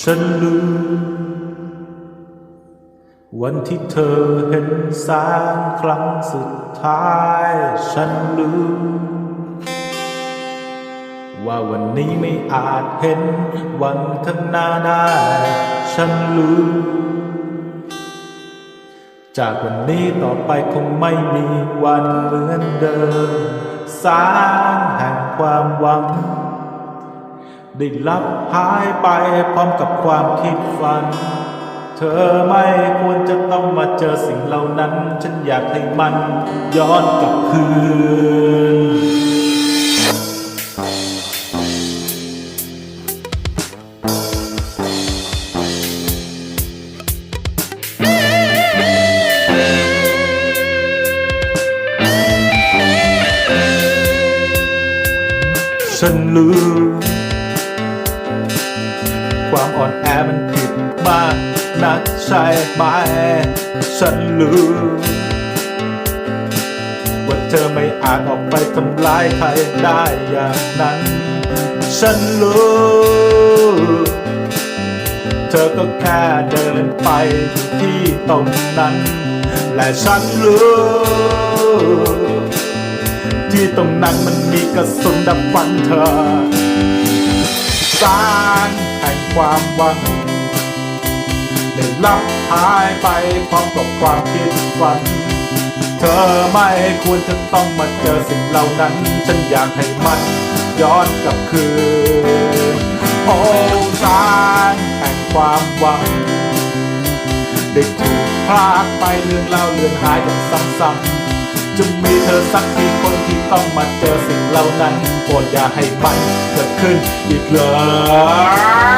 ฉันลืมวันที่เธอเห็นแสงครั้งสุดท้าย ฉันลืมว่าวันนี้ไม่อาจเห็นวันข้างหน้าได้ ฉันลืม จากวันนี้ต่อไปคงไม่มีวันเหมือนเดิม สารแห่งความหวัง ได้ลับหายไปพร้อมกับความคิดฝัน เธอไม่ควรจะต้องมาเจอสิ่งเหล่านั้น ฉันอยากให้มันย้อนกลับคืน ฉันลืมความอ่อนแอมันผิดมากนักใช่ไหม ฉันลืมว่าเธอไม่อาจออกไปทำร้ายใครได้อย่างนั้น ฉันรู้ เธอก็แค่เดินไปอยู่ที่ตรงนั้น และฉันรู้ ที่ตรงนั้นมันมีกระสุนดับฟันเธอ สารแห่งความหวังได้ลับหายไปพร้อมกับความคิดฝัน เธอไม่ควรจะต้องมาเจอสิ่งเหล่านั้น ฉันอยากให้มันย้อนกลับคืนโอ้สารแห่งความหวัง ได้ถูกพลากไปเรื่องเล่าเลือนหายอย่างซ้ำๆ จะมีเธอสักทีคนที่ต้องมาเจอสิ่งเหล่านั้นโปรดอย่าให้มันเกิดขึ้นอีกเลย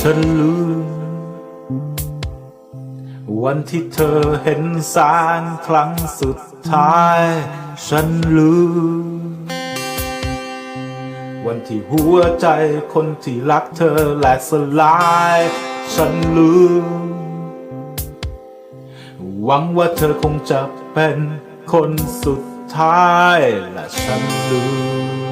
ฉันลืม วันที่เธอเห็นสารครั้งสุดท้าย ฉันลืม วันที่หัวใจคนที่รักเธอแหลกสลาย ฉันลืม หวังว่าเธอคงจะเป็นคนสุดท้ายและฉันลืม